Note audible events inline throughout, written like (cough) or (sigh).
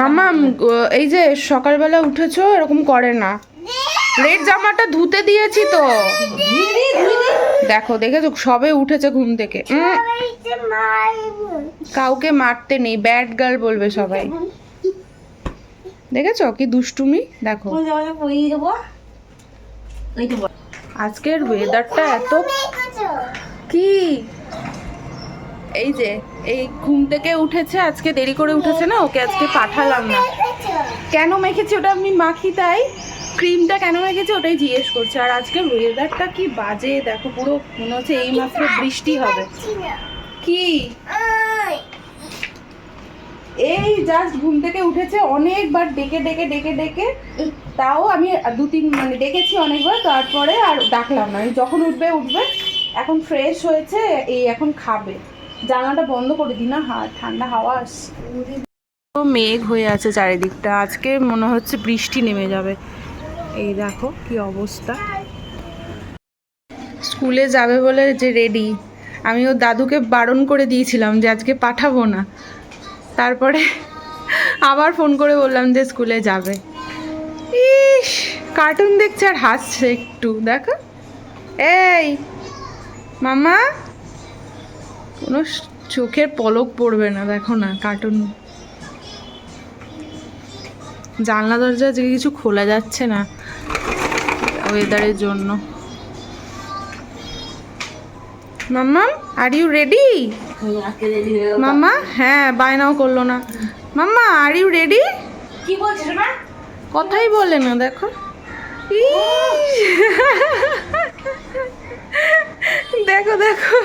মাম্মা এই যে সকালবেলা উঠেছো এরকম করে না। রেড জামাটা ধুতে দিয়েছি তো। দেখো দেখেছ? সবে উঠেছে ঘুম থেকে। কাউকে মারতে নেই ব্যাড গার্ল বলবে সবাই। দেখেছ কি দুষ্টুমি? দেখো। আজকের ওয়েদারটা এত কি? এই যে, এই ঘুম থেকে উঠেছে, আজকে দেরি করে উঠেছে না? ওকে আজকে পাঠালাম না। কেন মেখেছি ওটা আমি মাখি তাই? ক্রিমটা কেন মেখেছি ওটাই জিজ্ঞেস করছে। আর আজকে ওয়েদারটা কি বাজে, দেখো, পুরো মনে হচ্ছে এই মাত্র বৃষ্টি হবে। কি? এই জাস্ট ঘুম থেকে উঠেছে, অনেকবার ডেকে ডেকে ডেকে ডেকে। তাও আমি দু তিন মানে ডেকেছি অনেকবার, তারপরে আর ডাকলাম না। যখন উঠবে উঠবে। এখন ফ্রেশ হয়েছে, এই এখন খাবে। জানালাটা বন্ধ করে দিই না, হা ঠান্ডা হাওয়া আসছে। মেঘ হয়ে আছে চারিদিকটা। আজকে মনে হচ্ছে বৃষ্টি নেমে যাবে। এই দেখো কি অবস্থা। স্কুলে যাবে বলে যে রেডি আমি ওর দাদুকে বারণ করে দিয়েছিলাম যে আজকে পাঠাবো না। তারপরে আবার ফোন করে বললাম যে স্কুলে যাবে। ইস কার্টুন দেখছে আর হাসছে একটু, দেখো। এই মামা কোনো চোখের পলক পড়বে না দেখো না কার্টুন জানলা দরজা আজকে কিছু খোলা যাচ্ছে না ওয়েদারের জন্য। মাম্মা আর ইউ রেডি মাম্মা হ্যাঁ বায়নাও করল না। মাম্মা আর ইউ রেডি কি বলছিস কথাই বলে না দেখো (laughs) দেখো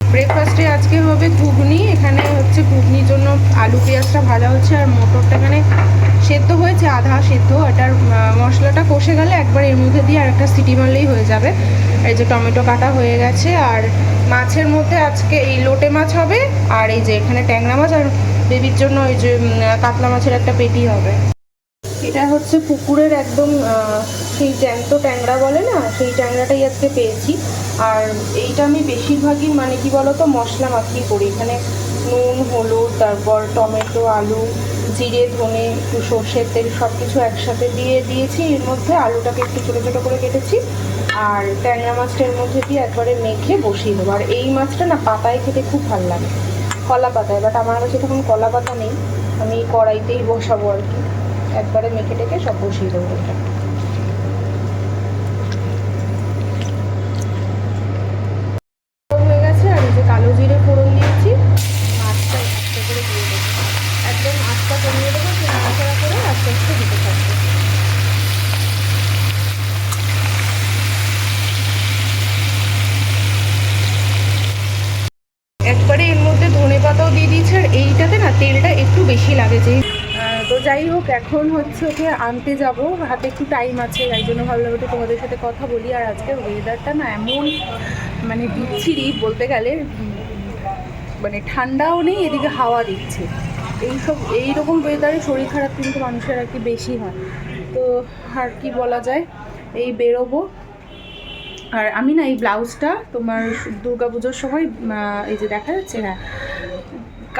ব্রেকফাস্টে আজকে হবে ঘুগনি, এখানে হচ্ছে ঘুগনির জন্য আলু পেঁয়াজটা ভাজা হচ্ছে আর মটরটা এখানে সেদ্ধ হয়েছে, আধা সেদ্ধ। এটার মশলাটা কষে গেলে একবার এর মধ্যে দিয়ে আর একটা সিটি মারলেই হয়ে যাবে। এই যে টমেটো কাটা হয়ে গেছে আর মাছের মধ্যে আজকে এই লোটে মাছ হবে আর এই যে এখানে ট্যাংরা মাছ আর বেবির জন্য ওই যে কাতলা মাছের একটা পেটি হবে। এটা হচ্ছে পুকুরের একদম সেই জ্যান্ত ট্যাংরা বলে না? সেই ট্যাংরাটাই আজকে পেয়েছি। আর এইটা আমি বেশিরভাগই মানে কি বলতো, মশলা মাখিয়ে করি। এখানে নুন, হলুদ, তারপর টমেটো, আলু, জিরে, ধনে, একটু সর্ষের তেল সব কিছু একসাথে দিয়ে দিয়েছি। এর মধ্যে আলুটাকে একটু ছোটো ছোটো করে কেটেছি। আর ট্যাংরা মাছটা এর মধ্যে দিয়ে একবারে মেখে বসিয়ে দেবো। আর এই মাছটা না পাতায় খেতে খুব ভালো লাগে। কলা পাতায় বাট আমার কাছে তখন কলা পাতা নেই। আমি কড়াইতেই বসাবো আর কি। একবারে মেখে টেকে সব বসিয়ে দেবো এটা হয়ে গেছে আর এই যে কালো জিরে ফোড়ন দিয়েছি মাছটা আস্তে করে দিয়ে দেবো একদম আস্তা কমিয়ে দেবো যে নাড়াচাড়া করে আস্তে আস্তে দিতে থাকবে একবারে এর পাতাও দিয়ে দিয়েছে আর এইটাতে না তেলটা একটু বেশি লাগে যে তো যাই হোক, এখন হচ্ছে ওকে আনতে যাব। হাতে একটু টাইম আছে, তাই জন্য ভাবলাম একটু তোমাদের সাথে কথা বলি। আর আজকে ওয়েদারটা না এমন মানে বিচ্ছিরি বলতে গেলে মানে ঠান্ডাও নেই, এদিকে হাওয়া দিচ্ছে। এইসব, এইরকম ওয়েদারে শরীর খারাপ কিন্তু মানুষের আর কি বেশি হয়। তো আর কি বলা যায়, এই বেরোবো। আর আমি না এই ব্লাউজটা তোমার দুর্গা পুজোর সময় এই যে দেখা যাচ্ছে হ্যাঁ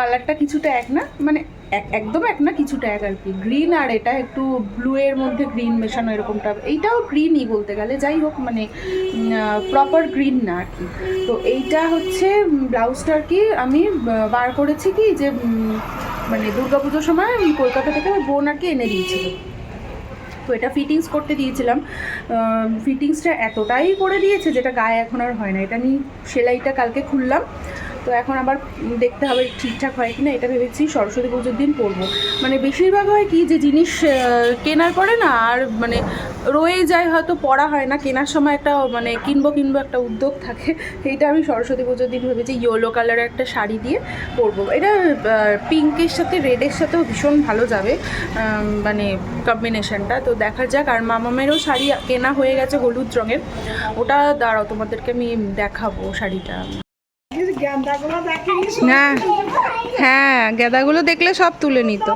কালারটা কিছুটা এক না মানে এক- একদম এক না, কিছুটা এক আর কি। গ্রিন আর এটা একটু ব্লু এর মধ্যে গ্রিন মেশানো এরকমটা। এইটাও গ্রিনই বলতে গেলে, যাই হোক মানে প্রপার গ্রিন না আর কি। তো এইটা হচ্ছে ব্লাউজটা আর কি আমি বার করেছি কি যে মানে দুর্গাপুজোর সময় কলকাতা থেকে বোন আর কি এনে দিয়েছিল। তো এটা ফিটিংস করতে দিয়েছিলাম। ফিটিংসটা এতটাই করে দিয়েছে যেটা গায়ে এখন আর হয় না। এটা নিয়ে সেলাইটা কালকে খুললাম। তো এখন আবার দেখতে হবে ঠিকঠাক হয় কিনা, এটা ভেবেছি সরস্বতী পুজোর দিন পরবো মানে বেশিরভাগ হয় কি যে জিনিস কেনার পরে না আর মানে রয়ে যায় হয়তো পড়া হয় না, কেনার সময় একটা মানে কিনবো কিনবো একটা উদ্যোগ থাকে এইটা আমি সরস্বতী পুজোর দিন ভেবেছি ইয়েলো কালারের একটা শাড়ি দিয়ে পরবো। এটা পিঙ্কের সাথে রেডের সাথেও ভীষণ ভালো যাবে মানে কম্বিনেশনটা তো দেখা যাক, আর মামামেরও শাড়ি কেনা হয়ে গেছে হলুদ রঙের, ওটা দাঁড়াও তোমাদেরকে আমি দেখাবো শাড়িটা। না হ্যাঁ গাঁদাগুলো দেখলে সব তুলে নিত।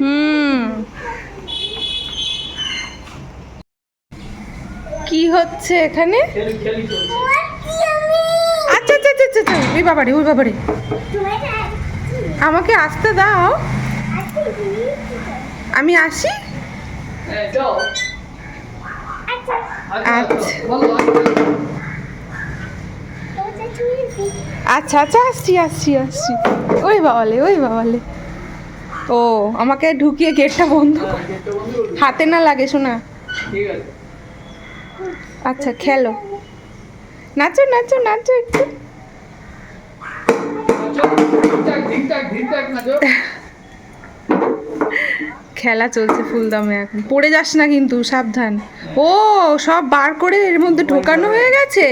হুম। কি হচ্ছে এখানে? আচ্ছা আচ্ছা আচ্ছা আচ্ছা আচ্ছা ওই বাবারে ওই বাবারে। আমাকে আসতে দাও। আমি আসি? আচ্ছা। আচ্ছা আচ্ছা আসছি আসছি আসছি। ওই বাবালে ওই বাবালে। ও, আমাকে ঢুকিয়ে গেটটা বন্ধ হাতে না লাগে, শোনা। আচ্ছা খেলো। নাচো নাচো নাচো একটু। খেলা চলছে ফুলদমে এখন। পড়ে যাস না কিন্তু, সাবধান। ও, সব বার করে এর মধ্যে ঢোকানো হয়ে গেছে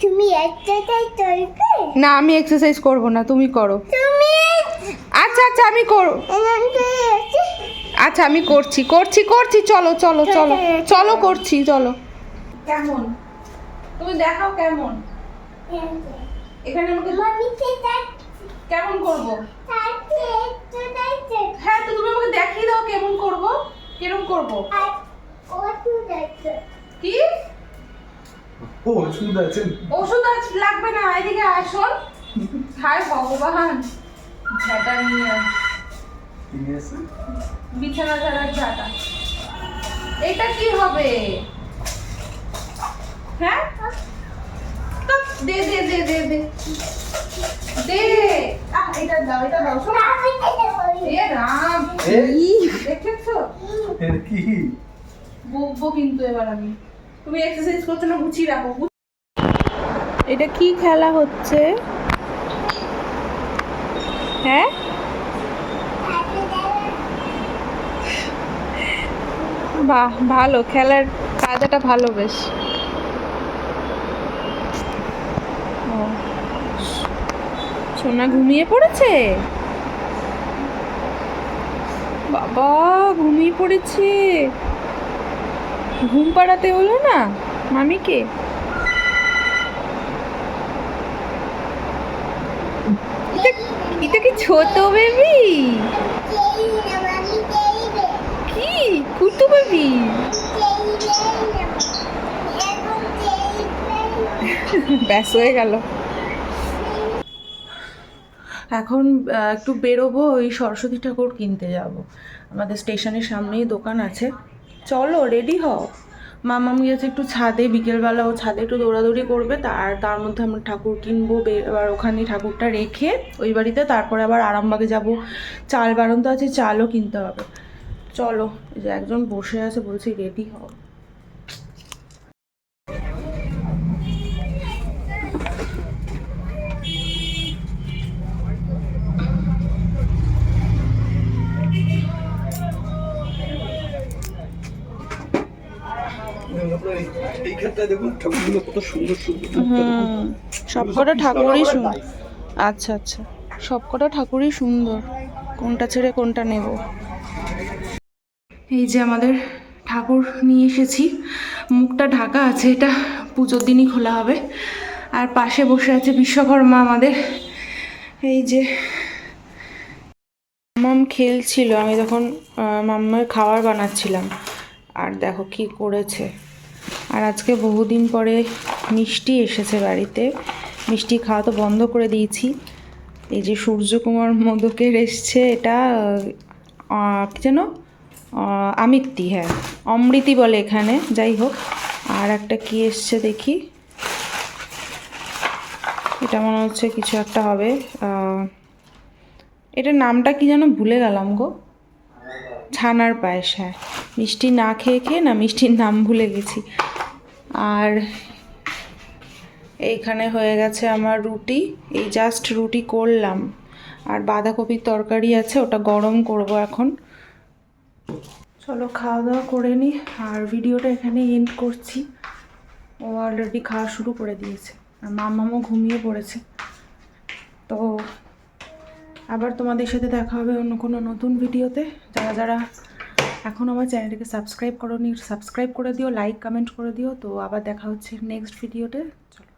তুমি এক্সারসাইজ করবে না আমি এক্সারসাইজ করব না তুমি করো। তুমি আচ্ছা আচ্ছা আমি করো আচ্ছা আমি করছি করছি করছি চলো চলো চলো চলো করছি চলো। কেমন? তুমি দেখাও কেমন। এখানে আমাকে কেমন করব? হ্যাঁ তো তুমি আমাকে দেখিয়ে দাও কেমন করব কিরম করব। কি? ওষুধ আছে। ওষুধ আজ লাগবে না এদিকে আসুন হায় ভগবান। ঝাঁটা নিয়ে বিছানা ঝাড়ার ঝাঁটা। এটা কি হবে? হ্যাঁ? তো দে দে দে দে দে। দে। আহ এটা দাও এটা দাও। শোনো। এ রাম? দেখেছ? এর কি? বকবো কিন্তু এবার আমি। তুমি এক্সারসাইজ করছ না গুছিয়ে রাখো এটা কি খেলা হচ্ছে? হ্যাঁ? বাহ, ভালো, খেলার কায়দাটা ভালো বেশ। সোনা ঘুমিয়ে পড়েছে? বাবা, ঘুমিয়ে পড়েছে। ঘুম পাড়াতে হলো না? মামিকে? এটা- কি ছোট বেবি কি? কুতু বেবি ব্যাস হয়ে গেল। এখন একটু বেরোবো, ওই সরস্বতী ঠাকুর কিনতে যাব। আমাদের স্টেশনের সামনেই দোকান আছে। চলো রেডি হও। মামাম গিয়েছে একটু ছাদে, বিকেলবেলা ও ছাদে একটু দৌড়াদৌড়ি করবে তার তার মধ্যে আমরা ঠাকুর কিনবো এবার ওখানে ঠাকুরটা রেখে ওই বাড়িতে তারপরে আবার আরামবাগে যাব। চাল বারণ তো আছে, চালও কিনতে হবে। চলো যে একজন বসে আছে, বলছি রেডি হও আপনার এই- এইখানটা দেখুন ঠাকুরগুলো কত সুন্দর সুন্দর সবকটা ঠাকুরই সুন্দর। আচ্ছা আচ্ছা। সবকটা ঠাকুরই সুন্দর। কোনটা ছেড়ে কোনটা নেব? এই যে আমাদের ঠাকুর নিয়ে এসেছি। মুখটা ঢাকা আছে এটা পুজোর দিনই খোলা হবে। আর পাশে বসে আছে বিশ্বকর্মা আমাদের। এই যে মাম খেলছিল আমি তখন মাম্মার খাবার বানাচ্ছিলাম। আর দেখো কি করেছে। আর আজকে বহুদিন পরে মিষ্টি এসেছে বাড়িতে। মিষ্টি খাওয়া তো বন্ধ করে দিয়েছি। এই যে সূর্যকুমার মোদকের এসছে, এটা কি যেন? আমিত্তি হ্যাঁ অমৃতি বলে এখানে, যাই হোক। আর একটা কি এসছে দেখি। এটা মনে হচ্ছে কিছু একটা হবে। এটার নামটা কি যেন ভুলে গেলাম গো। ছানার পায়েস। মিষ্টি না খেয়ে খেয়ে না মিষ্টির নাম ভুলে গেছি। আর এইখানে হয়ে গেছে আমার রুটি। এই জাস্ট রুটি করলাম। আর বাঁধাকপির তরকারি আছে, ওটা গরম করব এখন। চলো খাওয়া দাওয়া করে নিই আর ভিডিওটা এখানে এন্ড করছি। ও অলরেডি খাওয়া শুরু করে দিয়েছে। আর মামামও ঘুমিয়ে পড়েছে। তো আবার তোমাদের সাথে দেখা হবে অন্য কোনো নতুন ভিডিওতে। যারা যারা এখন আমার চ্যানেলটিকে সাবস্ক্রাইব করো নি সাবস্ক্রাইব করে দিও লাইক কমেন্ট করে দিও। তো আবার দেখা হচ্ছে নেক্সট ভিডিওতে চলো।